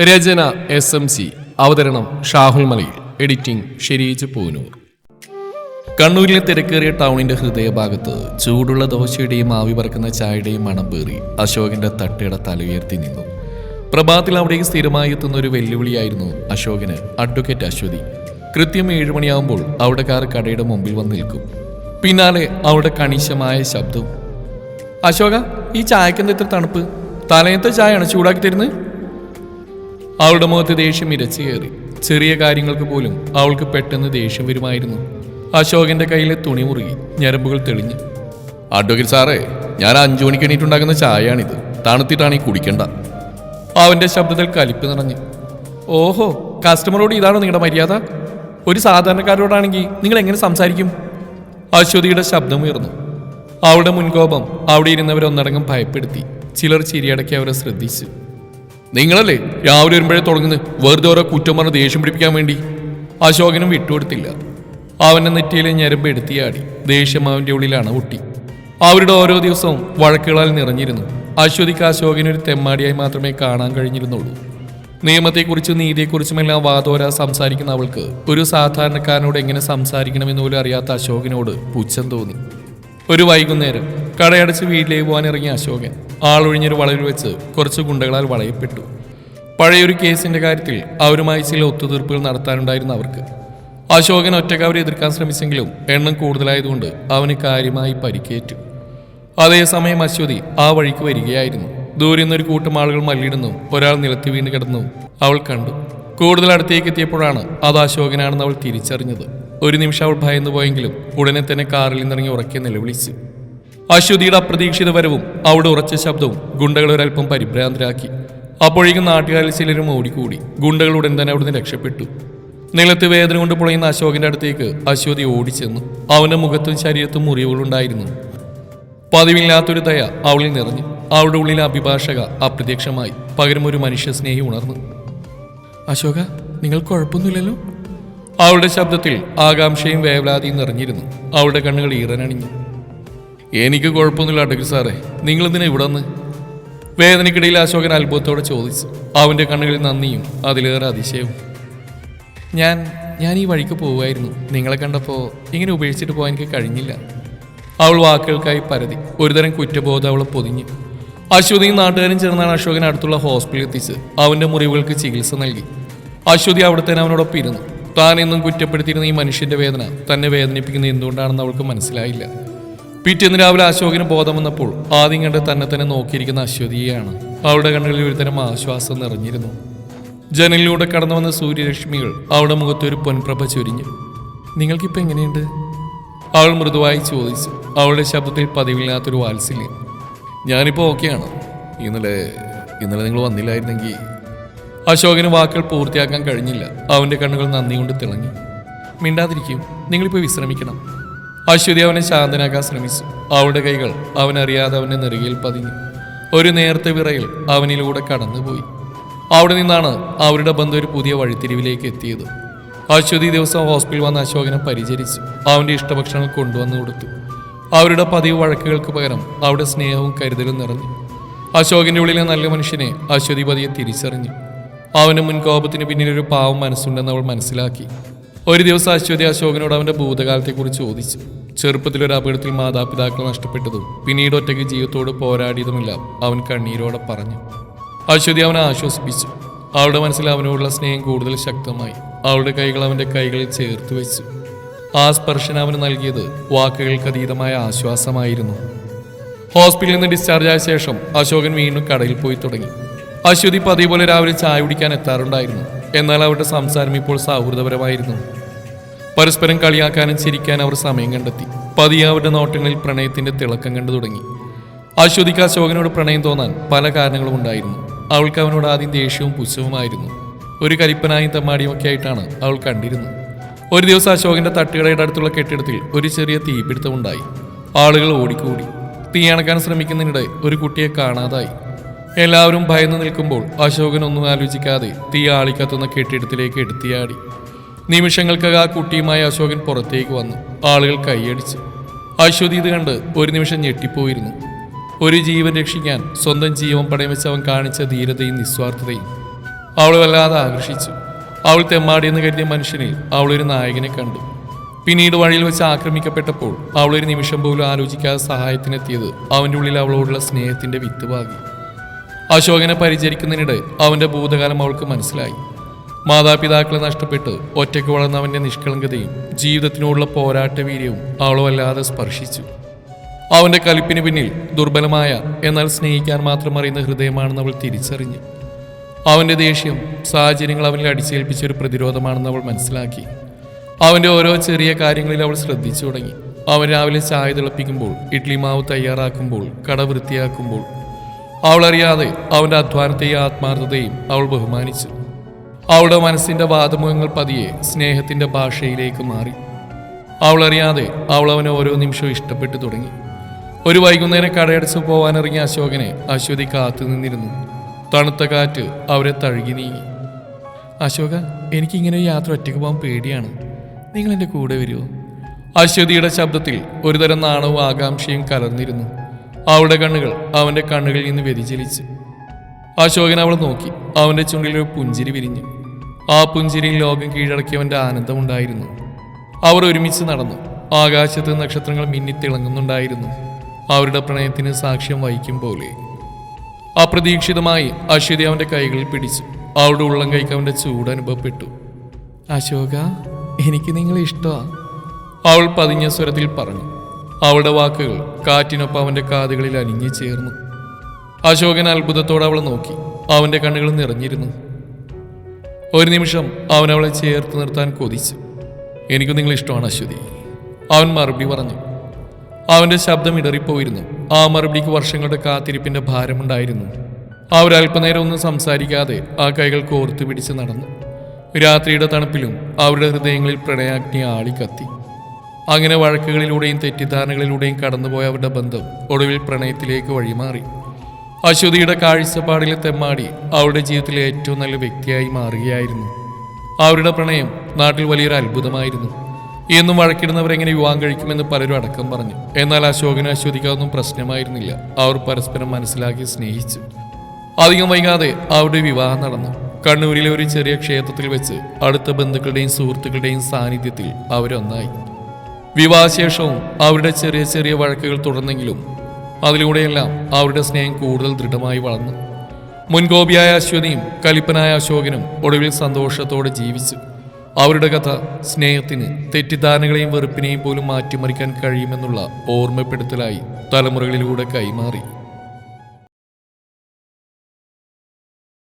രചന S M C അവതരണം ഷാഹുൽ മലയിൽ editing Shereej Poonoor. കണ്ണൂരിലെ തിരക്കേറിയ ടൗണിന്റെ ഹൃദയഭാഗത്ത് ചൂടുള്ള ദോശയുടെയും ആവി പറക്കുന്ന ചായയുടെയും മണം പേറി അശോകന്റെ തട്ടയുടെ തലയുയർത്തി നിന്നു. പ്രഭാതത്തിൽ അവിടേക്ക് സ്ഥിരമായി എത്തുന്ന ഒരു വെല്ലുവിളിയായിരുന്നു അശോകന് അഡ്വക്കേറ്റ് അശ്വതി. കൃത്യം ഏഴുമണിയാവുമ്പോൾ അവിടെ കാർ കടയുടെ മുമ്പിൽ വന്ന് നിൽക്കും. പിന്നാലെ അവിടെ കണിശമായ ശബ്ദവും അശോക ഈ ചായക്കെന്താ ഇത്ര തണുപ്പ്? തലയത്തെ ചായയാണ് ചൂടാക്കി തരുന്നത്? അവളുടെ മുഖത്ത് ദേഷ്യം ഇരച്ചു കയറി. ചെറിയ കാര്യങ്ങൾക്ക് പോലും അവൾക്ക് പെട്ടെന്ന് ദേഷ്യം വരുമായിരുന്നു. അശോകന്റെ കയ്യിലെ തുണി മുറുകി ഞരമ്പുകൾ തെളിഞ്ഞു. അഡ്വക്കേറ്റ് സാറേ ഞാൻ അഞ്ചു മണിക്ക് എണീറ്റുണ്ടാക്കുന്ന ചായയാണിത്. തണുത്തിട്ടാണ് ഈ കുടിക്കണ്ട. അവന്റെ ശബ്ദത്തിൽ കലിപ്പ് നിറഞ്ഞു. ഓഹോ കസ്റ്റമറോട് ഇതാണോ നിങ്ങളുടെ മര്യാദ? ഒരു സാധാരണക്കാരോടാണെങ്കിൽ നിങ്ങൾ എങ്ങനെ സംസാരിക്കും? അശ്വതിയുടെ ശബ്ദം ഉയർന്നു. അവളുടെ മുൻകോപം അവിടെ ഇരുന്നവരെ ഒന്നടങ്കം ഭയപ്പെടുത്തി. ചിലർ ചിരിയടക്കി അവരെ ശ്രദ്ധിച്ചു. നിങ്ങളല്ലേ രാവിലെ വരുമ്പോഴേ തുടങ്ങുന്നത്? വെറുതെ ഓരോ കുറ്റം പറഞ്ഞ് ദേഷ്യം പിടിപ്പിക്കാൻ വേണ്ടി. അശോകനും വിട്ടുകൊടുത്തില്ല. അവന്റെ നെറ്റിയിലെ ഞരമ്പ് എടുത്തിയാടി. ദേഷ്യം അവന്റെ ഉള്ളിലാണ് ഒട്ടി അവരുടെ ഓരോ ദിവസവും വഴക്കുകളാൽ നിറഞ്ഞിരുന്നു. അശ്വതിക്ക് അശോകനൊരു തെമ്മാടിയായി മാത്രമേ കാണാൻ കഴിഞ്ഞിരുന്നുള്ളൂ. നിയമത്തെക്കുറിച്ചും നീതിയെക്കുറിച്ചുമെല്ലാം വാദോര സംസാരിക്കുന്ന അവൾക്ക് ഒരു സാധാരണക്കാരനോട് എങ്ങനെ സംസാരിക്കണമെന്ന് പോലും അറിയാത്ത അശോകനോട് പുച്ഛം തോന്നി. ഒരു വൈകുന്നേരം കടയടച്ച് വീട്ടിലേക്ക് പോകാൻ ഇറങ്ങിയ അശോകൻ ആളൊഴിഞ്ഞൊരു വളവിൽ വെച്ച് കുറച്ച് ഗുണ്ടകളാൽ വളയപ്പെട്ടു. പഴയൊരു കേസിന്റെ കാര്യത്തിൽ അവരുമായി ചില ഒത്തുതീർപ്പുകൾ നടത്താനുണ്ടായിരുന്ന അവർക്ക്. അശോകൻ ഒറ്റയ്ക്ക് അവരെ എതിർക്കാൻ ശ്രമിച്ചെങ്കിലും എണ്ണം കൂടുതലായതുകൊണ്ട് അവന് കാര്യമായി പരിക്കേറ്റു. അതേസമയം അശ്വതി ആ വഴിക്ക് വരികയായിരുന്നു. ദൂരെ നിന്നൊരു കൂട്ടം ആളുകൾ മല്ലിടുന്നു ഒരാൾ നിലത്തി വീണ് കിടന്നു. അവൾ കണ്ടു. കൂടുതൽ അടുത്തേക്ക് എത്തിയപ്പോഴാണ് അത് അശോകനാണെന്ന് അവൾ തിരിച്ചറിഞ്ഞത്. ഒരു നിമിഷം അവൾ ഭയന്നു പോയെങ്കിലും ഉടനെ തന്നെ കാറിൽ നിന്നിറങ്ങി ഉറക്കെ നിലവിളിച്ചു. അശ്വതിയുടെ അപ്രതീക്ഷിത വരവും അവിടെ ഉറച്ച ശബ്ദവും ഗുണ്ടകളെ ഒരൽപ്പം പരിഭ്രാന്തരാക്കി. അപ്പോഴേക്കും നാട്ടുകാരിൽ ചിലരും ഓടിക്കൂടി. ഗുണ്ടകൾ ഉടൻ തന്നെ അവിടുന്ന് രക്ഷപ്പെട്ടു. നിലത്ത് വേദന കൊണ്ട് പുളയുന്ന അശോകന്റെ അടുത്തേക്ക് അശ്വതി ഓടിച്ചെന്നു. അവന്റെ മുഖത്തും ശരീരത്തും മുറിവുകളുണ്ടായിരുന്നു പതിവില്ലാത്തൊരു ദയ അവളിൽ നിറഞ്ഞു. അവളുടെ ഉള്ളിലെ അഭിഭാഷക അപ്രത്യക്ഷമായി. പകരം ഒരു മനുഷ്യ സ്നേഹി ഉണർന്നു. അശോക നിങ്ങൾ കുഴപ്പമൊന്നുമില്ലല്ലോ? അവളുടെ ശബ്ദത്തിൽ ആകാംക്ഷയും വേവലാതിയും നിറഞ്ഞിരുന്നു. അവളുടെ കണ്ണുകൾ ഈറനണിഞ്ഞു. എനിക്ക് കുഴപ്പമൊന്നുമില്ല അഡ്വക്കേറ്റ് സാറേ. നിങ്ങൾ ഇതിനെ ഇവിടെ നിന്ന് വേദനയ്ക്കിടയിൽ അശോകൻ അത്ഭുതത്തോടെ ചോദിച്ചു. അവന്റെ കണ്ണുകളിൽ നന്ദിയും അതിലേറെ അതിശയവും. ഞാൻ ഞാൻ ഈ വഴിക്ക് പോവുമായിരുന്നു നിങ്ങളെ കണ്ടപ്പോൾ ഇങ്ങനെ ഉപേക്ഷിച്ചിട്ട് പോകാൻ എനിക്ക് കഴിഞ്ഞില്ല. അവൾ വാക്കുകൾക്കായി പരതി. ഒരുതരം കുറ്റബോധം അവളെ പൊതിഞ്ഞു. അശ്വതിയും നാട്ടുകാരും ചേർന്നാണ് അശോകൻ അടുത്തുള്ള ഹോസ്പിറ്റലിൽ എത്തിച്ച് അവന്റെ മുറിവുകൾക്ക് ചികിത്സ നൽകി. അശ്വതി അവിടെ തന്നെ അവനോടൊപ്പം ഇരുന്നു. താൻ എന്നും കുറ്റപ്പെടുത്തിയിരുന്ന ഈ മനുഷ്യന്റെ വേദന തന്നെ വേദനിപ്പിക്കുന്നത് എന്തുകൊണ്ടാണെന്ന് അവൾക്ക് മനസ്സിലായില്ല. പിറ്റേന്ന് രാവിലെ അശോകിന് ബോധം വന്നപ്പോൾ ആദ്യം കണ്ട് തന്നെ തന്നെ നോക്കിയിരിക്കുന്ന അശ്വതിയെയാണ്. അവളുടെ കണ്ണുകളിൽ ഒരുതരം ആശ്വാസം നിറഞ്ഞിരുന്നു. ജനലിലൂടെ കടന്നു വന്ന സൂര്യരശ്മികൾ അവളുടെ മുഖത്ത് ഒരു പൊൻപ്രഭ ചൊരിഞ്ഞു. നിങ്ങൾക്കിപ്പോൾ എങ്ങനെയുണ്ട്? അവൾ മൃദുവായി ചോദിച്ചു. അവളുടെ ശബ്ദത്തിൽ പതിവില്ലാത്തൊരു വാത്സല്യം. ഞാനിപ്പോൾ ഓക്കെയാണ്. ഇന്നലെ ഇന്നലെ നിങ്ങൾ വന്നില്ലായിരുന്നെങ്കിൽ അശോകന് വാക്കുകൾ പൂർത്തിയാക്കാൻ കഴിഞ്ഞില്ല. അവന്റെ കണ്ണുകൾ നന്ദി കൊണ്ട് തിളങ്ങി. മിണ്ടാതിരിക്കും. നിങ്ങളിപ്പോൾ വിശ്രമിക്കണം. അശ്വതി അവനെ ശാന്തനാക്കാൻ ശ്രമിച്ചു. അവളുടെ കൈകൾ അവനറിയാതെ അവന്റെ നെറുകയിൽ പതിഞ്ഞു. ഒരു നേർത്ത വിറയിൽ അവനിലൂടെ കടന്നുപോയി. അവിടെ നിന്നാണ് അവരുടെ ബന്ധം ഒരു പുതിയ വഴിത്തിരിവിലേക്ക് എത്തിയത്. അശ്വതി ദിവസം ഹോസ്പിറ്റലിൽ വന്ന അശോകനെ പരിചരിച്ചു. അവന്റെ ഇഷ്ടഭക്ഷണങ്ങൾ കൊണ്ടുവന്നു കൊടുത്തു. അവരുടെ പതിവ് വഴക്കുകൾക്ക് പകരം അവിടെ സ്നേഹവും കരുതലും നിറഞ്ഞു. അശോകന്റെ ഉള്ളിലെ നല്ല മനുഷ്യനെ അശ്വതി പതിയെ തിരിച്ചറിഞ്ഞു. അവന്റെ മുൻകോപത്തിന് പിന്നിൽ ഒരു പാവം മനസ്സുണ്ടെന്ന് അവൾ മനസ്സിലാക്കി. ഒരു ദിവസം അശ്വതി അശോകനോട് അവന്റെ ഭൂതകാലത്തെക്കുറിച്ച് ചോദിച്ചു. ചെറുപ്പത്തിൽ ഒരു അപകടത്തിൽ മാതാപിതാക്കൾ നഷ്ടപ്പെട്ടതും പിന്നീട് ഒറ്റയ്ക്ക് ജീവിതത്തോട് പോരാടിയതുമില്ല അവൻ കണ്ണീരോടെ പറഞ്ഞു. അശ്വതി അവനെ ആശ്വസിപ്പിച്ചു. അവളുടെ മനസ്സിൽ അവനോടുള്ള സ്നേഹം കൂടുതൽ ശക്തമായി. അവളുടെ കൈകൾ അവന്റെ കൈകളിൽ ചേർത്ത് വെച്ചു. ആ സ്പർശനം അവന് നൽകിയത് വാക്കുകൾക്ക് അതീതമായ ആശ്വാസമായിരുന്നു. ഹോസ്പിറ്റലിൽ നിന്ന് ഡിസ്ചാർജ് ആയ ശേഷം അശോകൻ വീണ്ടും കടയിൽ പോയി തുടങ്ങി. അശ്വതി പതിപോലെ പോലെ രാവിലെ ചായ കുടിക്കാൻ എത്താറുണ്ടായിരുന്നു. എന്നാൽ അവരുടെ സംസാരം ഇപ്പോൾ സൗഹൃദപരമായിരുന്നു. പരസ്പരം കളിയാക്കാനും ചിരിക്കാൻ അവർ സമയം കണ്ടെത്തി. പതിയെ അവരുടെ നോട്ടങ്ങളിൽ പ്രണയത്തിന്റെ തിളക്കം കണ്ടു തുടങ്ങി. അശ്വതിക്ക് അശോകനോട് പ്രണയം തോന്നാൻ പല കാരണങ്ങളും ഉണ്ടായിരുന്നു. അവൾക്ക് അവനോട് ആദ്യം ദേഷ്യവും പുച്ഛവുമായിരുന്നു. ഒരു കരിപ്പനായും തമ്മാടിയും ഒക്കെ ആയിട്ടാണ് അവൾ കണ്ടിരുന്നത്. ഒരു ദിവസം അശോകന്റെ തട്ടുകടയുടെ അടുത്തുള്ള കെട്ടിടത്തിൽ ഒരു ചെറിയ തീപിടുത്തമുണ്ടായി ആളുകൾ ഓടിക്കൂടി. തീ അണക്കാൻ ശ്രമിക്കുന്നതിനിടെ ഒരു കുട്ടിയെ കാണാതായി. എല്ലാവരും ഭയന്നു നിൽക്കുമ്പോൾ അശോകൻ ഒന്നും ആലോചിക്കാതെ തീ ആളിക്കത്തുന്ന കെട്ടിടത്തിലേക്ക് എടുത്തിയാടി. നിമിഷങ്ങൾക്കകം ആ കുട്ടിയുമായി അശോകൻ പുറത്തേക്ക് വന്നു. ആളുകൾ കൈയടിച്ചു. അശ്വതി ഇത് കണ്ട് ഒരു നിമിഷം ഞെട്ടിപ്പോയിരുന്നു. ഒരു ജീവൻ രക്ഷിക്കാൻ സ്വന്തം ജീവൻ പടയം വെച്ച് അവൻ കാണിച്ച ധീരതയും നിസ്വാർത്ഥതയും അവൾ വല്ലാതെ ആകർഷിച്ചു. അവൾ തെമ്മാടിയെന്ന് കരുതിയ മനുഷ്യനിൽ അവളൊരു നായകനെ കണ്ടു. പിന്നീട് വഴിയിൽ വെച്ച് ആക്രമിക്കപ്പെട്ടപ്പോൾ അവളൊരു നിമിഷം പോലും ആലോചിക്കാതെ സഹായത്തിനെത്തിയത് അവന്റെ ഉള്ളിൽ അവളോടുള്ള സ്നേഹത്തിന്റെ വിത്ത് പാകി അശോകനെ പരിചരിക്കുന്നതിനിടെ അവന്റെ ഭൂതകാലം അവൾക്ക് മനസ്സിലായി. മാതാപിതാക്കളെ നഷ്ടപ്പെട്ട് ഒറ്റയ്ക്ക് വളർന്നവന്റെ നിഷ്കളങ്കതയും ജീവിതത്തിനോടുള്ള പോരാട്ട വീര്യവും അവളെ വല്ലാതെ സ്പർശിച്ചു. അവന്റെ കലിപ്പിന് പിന്നിൽ ദുർബലമായ എന്നാൽ സ്നേഹിക്കാൻ മാത്രം അറിയുന്ന ഹൃദയമാണെന്ന് അവൾ തിരിച്ചറിഞ്ഞു. അവന്റെ ദേഷ്യം സാഹചര്യങ്ങൾ അവനിൽ അടിച്ചേൽപ്പിച്ച ഒരു പ്രതിരോധമാണെന്ന് അവൾ മനസ്സിലാക്കി. അവന്റെ ഓരോ ചെറിയ കാര്യങ്ങളിൽ അവൾ ശ്രദ്ധിച്ചു തുടങ്ങി. അവൻ രാവിലെ ചായ തിളപ്പിക്കുമ്പോൾ ഇഡ്ലി മാവ് തയ്യാറാക്കുമ്പോൾ കട വൃത്തിയാക്കുമ്പോൾ അവൾ അറിയാതെ അവന്റെ അധ്വാനത്തെയും ആത്മാർത്ഥതയും അവൾ ബഹുമാനിച്ചു. അവളുടെ മനസ്സിന്റെ വാദമുഖങ്ങൾ പതിയെ സ്നേഹത്തിന്റെ ഭാഷയിലേക്ക് മാറി. അവൾ അറിയാതെ അവൾ അവനെ ഓരോ നിമിഷവും ഇഷ്ടപ്പെട്ടു തുടങ്ങി. ഒരു വൈകുന്നേരം കടയടച്ച് പോവാനിറങ്ങിയ അശോകനെ അശ്വതി കാത്തു നിന്നിരുന്നു. തണുത്ത കാറ്റ് അവരെ തഴുകി നീങ്ങി. അശോക എനിക്കിങ്ങനെ യാത്ര ഒറ്റയ്ക്ക് പോകാൻ പേടിയാണ്. നിങ്ങൾ എന്റെ കൂടെ വരുമോ? അശ്വതിയുടെ ശബ്ദത്തിൽ ഒരുതരം നാണവും ആകാംക്ഷയും കലർന്നിരുന്നു. അവളുടെ കണ്ണുകൾ അവന്റെ കണ്ണുകളിൽ നിന്ന് വ്യതിചലിച്ചു. അശോകൻ അവളെ നോക്കി. അവന്റെ ചുണ്ടിൽ ഒരു പുഞ്ചിരി വിരിഞ്ഞു. ആ പുഞ്ചിരിയിൽ ലോകം കീഴടക്കിയവന്റെ ആനന്ദമുണ്ടായിരുന്നു. അവർ ഒരുമിച്ച് നടന്നു. ആകാശത്ത് നക്ഷത്രങ്ങൾ മിന്നിത്തിളങ്ങുന്നുണ്ടായിരുന്നു. അവരുടെ പ്രണയത്തിന് സാക്ഷ്യം വഹിക്കും പോലെ. അപ്രതീക്ഷിതമായി അശ്വതി അവന്റെ കൈകളിൽ പിടിച്ചു. അവളുടെ ഉള്ളം കൈക്ക് അവന്റെ ചൂട് അനുഭവപ്പെട്ടു. അശോക എനിക്ക് നിങ്ങളെ ഇഷ്ടമാണ് അവൾ പതിഞ്ഞ സ്വരത്തിൽ പറഞ്ഞു. അവളുടെ വാക്കുകൾ കാറ്റിനൊപ്പം അവന്റെ കാതുകളിൽ അലിഞ്ഞു ചേർന്നു. അശോകൻ അത്ഭുതത്തോടെ അവളെ നോക്കി. അവന്റെ കണ്ണുകൾ നിറഞ്ഞിരുന്നു. ഒരു നിമിഷം അവൻ അവളെ ചേർത്ത് നിർത്താൻ കൊതിച്ചു. എനിക്ക് നിങ്ങൾ ഇഷ്ടമാണ് അശ്വതി അവൻ മറുപടി പറഞ്ഞു. അവന്റെ ശബ്ദം ഇടറിപ്പോയിരുന്നു. ആ മറുപടിക്ക് വർഷങ്ങളുടെ കാത്തിരിപ്പിന്റെ ഭാരമുണ്ടായിരുന്നു. അവരല്പനേരം ഒന്നും സംസാരിക്കാതെ ആ കൈകൾ കോർത്തു പിടിച്ച് നടന്നു. രാത്രിയുടെ തണുപ്പിലും അവരുടെ ഹൃദയങ്ങളിൽ പ്രണയാഗ്നി ആളിക്കത്തി. അങ്ങനെ വഴക്കുകളിലൂടെയും തെറ്റിദ്ധാരണകളിലൂടെയും കടന്നുപോയ അവരുടെ ബന്ധം ഒടുവിൽ പ്രണയത്തിലേക്ക് വഴിമാറി. അശ്വതിയുടെ കാഴ്ചപ്പാടിലെ തെമ്മാടി അവരുടെ ജീവിതത്തിലെ ഏറ്റവും നല്ല വ്യക്തിയായി മാറുകയായിരുന്നു. അവരുടെ പ്രണയം നാട്ടിൽ വലിയൊരു അത്ഭുതമായിരുന്നു. എന്നും വഴക്കിടുന്നവരെങ്ങനെ വിവാഹം കഴിക്കുമെന്ന് പലരും അടക്കം പറഞ്ഞു. എന്നാൽ അശോകനും അശ്വതിക്കൊന്നും പ്രശ്നമായിരുന്നില്ല. അവർ പരസ്പരം മനസ്സിലാക്കി സ്നേഹിച്ചു. അധികം വൈകാതെ അവരുടെ വിവാഹം നടന്നു. കണ്ണൂരിലെ ഒരു ചെറിയ ക്ഷേത്രത്തിൽ വെച്ച് അടുത്ത ബന്ധുക്കളുടെയും സുഹൃത്തുക്കളുടെയും സാന്നിധ്യത്തിൽ അവരൊന്നായി. വിവാഹശേഷവും അവരുടെ ചെറിയ ചെറിയ വഴക്കുകൾ തുടർന്നെങ്കിലും അതിലൂടെയെല്ലാം അവരുടെ സ്നേഹം കൂടുതൽ ദൃഢമായി വളർന്നു. മുൻകോപിയായ അശ്വതിയും കലിപ്പനായ അശോകനും ഒടുവിൽ സന്തോഷത്തോടെ ജീവിച്ചു. അവരുടെ കഥ സ്നേഹത്തിന് തെറ്റിദ്ധാരണകളെയും വെറുപ്പിനെയും പോലും മാറ്റിമറിക്കാൻ കഴിയുമെന്നുള്ള ഓർമ്മപ്പെടുത്തലായി തലമുറകളിലൂടെ കൈമാറി.